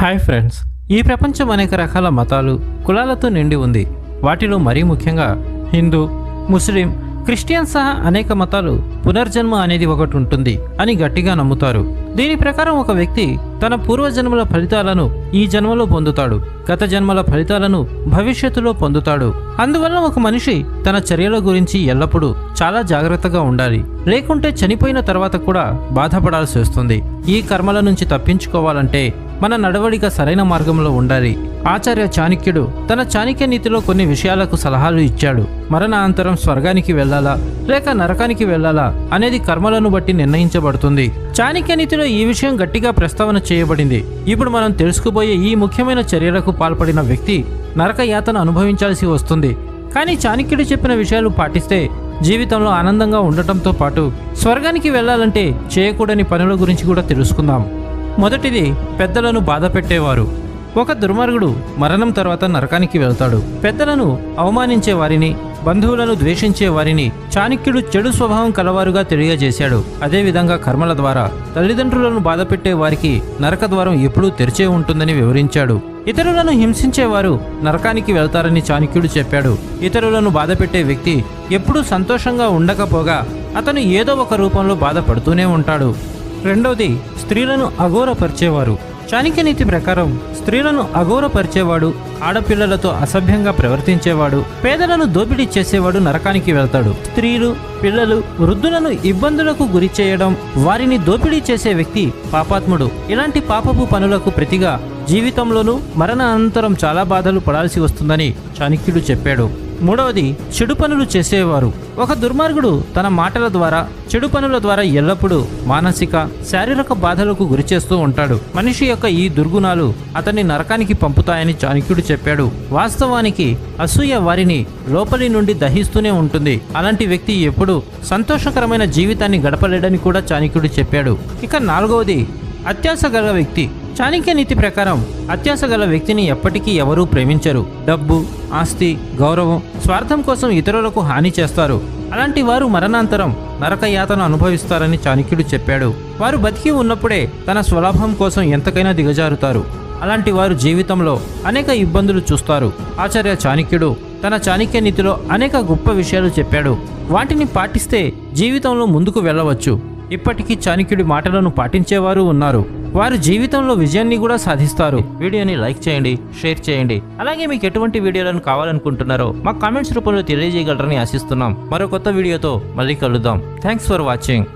Hi friends. ఈ ప్రపంచం అనేక రకాల మతాలు కులాలతో నిండి ఉంది. వాటిలో మరీ ముఖ్యంగా హిందూ ముస్లిం క్రిస్టియన్ సహా అనేక మతాలు పునర్జన్మ అనేది ఒకటి ఉంటుంది అని గట్టిగా నమ్ముతారు. దీని ప్రకారం ఒక వ్యక్తి తన పూర్వజన్మల ఫలితాలను ఈ జన్మలో పొందుతాడు. గత జన్మల ఫలితాలను భవిష్యత్తులో పొందుతాడు. అందువల్ల ఒక మనిషి తన చర్యల గురించి ఎల్లప్పుడూ చాలా జాగ్రత్తగా ఉండాలి. లేకుంటే చనిపోయిన తర్వాత కూడా బాధపడాల్సి వస్తుంది. ఈ కర్మల నుంచి తప్పించుకోవాలంటే మన నడవడిక సరైన మార్గంలో ఉండాలి. ఆచార్య చాణక్యుడు తన చాణక్య నీతిలో కొన్ని విషయాలకు సలహాలు ఇచ్చాడు. మరణాంతరం స్వర్గానికి వెళ్ళాలా లేక నరకానికి వెళ్ళాలా అనేది కర్మలను బట్టి నిర్ణయించబడుతుంది. చాణక్య నీతిలో ఈ విషయం గట్టిగా ప్రస్తావన చేయబడింది. ఇప్పుడు మనం తెలుసుకుపోయే ఈ ముఖ్యమైన చర్యలకు పాల్పడిన వ్యక్తి నరక యాతన అనుభవించాల్సి వస్తుంది. కానీ చాణక్యుడు చెప్పిన విషయాలు పాటిస్తే జీవితంలో ఆనందంగా ఉండటంతో పాటు స్వర్గానికి వెళ్ళాలంటే చేయకూడని పనుల గురించి కూడా తెలుసుకుందాం. మొదటిది పెద్దలను బాధ పెట్టేవారు. ఒక దుర్మార్గుడు మరణం తర్వాత నరకానికి వెళ్తాడు. పెద్దలను అవమానించే వారిని బంధువులను ద్వేషించే వారిని చాణక్యుడు చెడు స్వభావం కలవారుగా తెలియజేశాడు. అదేవిధంగా కర్మల ద్వారా తల్లిదండ్రులను బాధపెట్టే వారికి నరక ద్వారం ఎప్పుడూ తెరిచే ఉంటుందని వివరించాడు. ఇతరులను హింసించేవారు నరకానికి వెళ్తారని చాణక్యుడు చెప్పాడు. ఇతరులను బాధపెట్టే వ్యక్తి ఎప్పుడూ సంతోషంగా ఉండకపోగా అతను ఏదో ఒక రూపంలో బాధపడుతూనే ఉంటాడు. రెండవది స్త్రీలను అఘోరపరిచేవారు. చాణక్య నీతి ప్రకారం స్త్రీలను అఘోరపరిచేవాడు ఆడపిల్లలతో అసభ్యంగా ప్రవర్తించేవాడు పేదలను దోపిడీ చేసేవాడు నరకానికి వెళ్తాడు. స్త్రీలు పిల్లలు వృద్ధులను ఇబ్బందులకు గురి చేయడం వారిని దోపిడీ చేసే వ్యక్తి పాపాత్ముడు. ఇలాంటి పాపపు పనులకు ప్రతిగా జీవితంలోనూ మరణ అనంతరం చాలా బాధలు పడాల్సి వస్తుందని చాణక్యుడు చెప్పాడు. మూడవది చెడు పనులు చేసేవారు. ఒక దుర్మార్గుడు తన మాటల ద్వారా చెడు పనుల ద్వారా ఎల్లప్పుడూ మానసిక శారీరక బాధలకు గురిచేస్తూ ఉంటాడు. మనిషి యొక్క ఈ దుర్గుణాలు అతన్ని నరకానికి పంపుతాయని చాణక్యుడు చెప్పాడు. వాస్తవానికి అసూయ వారిని లోపలి నుండి దహిస్తూనే ఉంటుంది. అలాంటి వ్యక్తి ఎప్పుడూ సంతోషకరమైన జీవితాన్ని గడపలేడని కూడా చాణక్యుడు చెప్పాడు. ఇక నాలుగవది అత్యాస గల వ్యక్తి. చాణక్య నీతి ప్రకారం అత్యాశ గల వ్యక్తిని ఎప్పటికీ ఎవరూ ప్రేమించరు. డబ్బు ఆస్తి గౌరవం స్వార్థం కోసం ఇతరులకు హాని చేస్తారు. అలాంటి వారు మరణాంతరం నరక అనుభవిస్తారని చాణక్యుడు చెప్పాడు. వారు బతికి ఉన్నప్పుడే తన స్వలాభం కోసం ఎంతకైనా దిగజారుతారు. అలాంటి వారు జీవితంలో అనేక ఇబ్బందులు చూస్తారు. ఆచార్య చాణక్యుడు తన చాణక్య నీతిలో అనేక గొప్ప విషయాలు చెప్పాడు. వాటిని పాటిస్తే జీవితంలో ముందుకు వెళ్ళవచ్చు. ఇప్పటికీ చాణక్యుడి మాటలను పాటించేవారు ఉన్నారు. వారు జీవితంలో విజయాన్ని కూడా సాధిస్తారు. వీడియోని లైక్ చేయండి షేర్ చేయండి. అలాగే మీకు ఎటువంటి వీడియోలను కావాలనుకుంటున్నారో మా కామెంట్స్ రూపంలో తెలియజేయగలరని ఆశిస్తున్నాం. మరో కొత్త వీడియోతో మళ్ళీ కలుద్దాం. Thanks for watching